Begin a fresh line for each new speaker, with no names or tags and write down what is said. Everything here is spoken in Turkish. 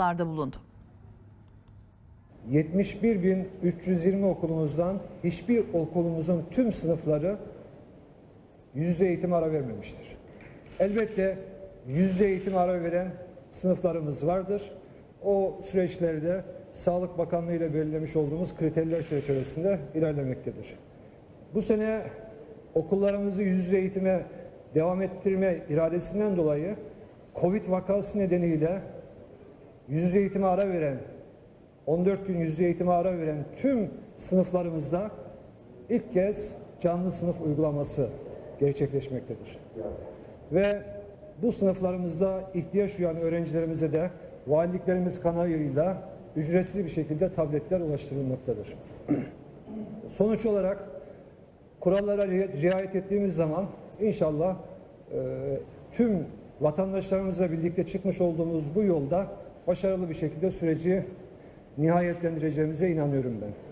toplantılarda bulundu.
71.320 okulumuzdan hiçbir okulumuzun tüm sınıfları yüz yüze eğitime ara vermemiştir. Elbette yüz yüze eğitime ara veren sınıflarımız vardır. O süreçlerde Sağlık Bakanlığı ile belirlemiş olduğumuz kriterler çerçevesinde ilerlemektedir. Bu sene okullarımızı yüz yüze eğitime devam ettirme iradesinden dolayı Covid vakası nedeniyle yüz yüze eğitime ara veren 14 gün yüz yüze eğitime ara veren tüm sınıflarımızda ilk kez canlı sınıf uygulaması gerçekleşmektedir. Ve bu sınıflarımızda ihtiyaç duyan öğrencilerimize de valiliklerimiz kanalıyla ücretsiz bir şekilde tabletler ulaştırılmaktadır. Sonuç olarak kurallara ri- riayet ettiğimiz zaman inşallah e, tüm vatandaşlarımızla birlikte çıkmış olduğumuz bu yolda başarılı bir şekilde süreci nihayetlendireceğimize inanıyorum ben.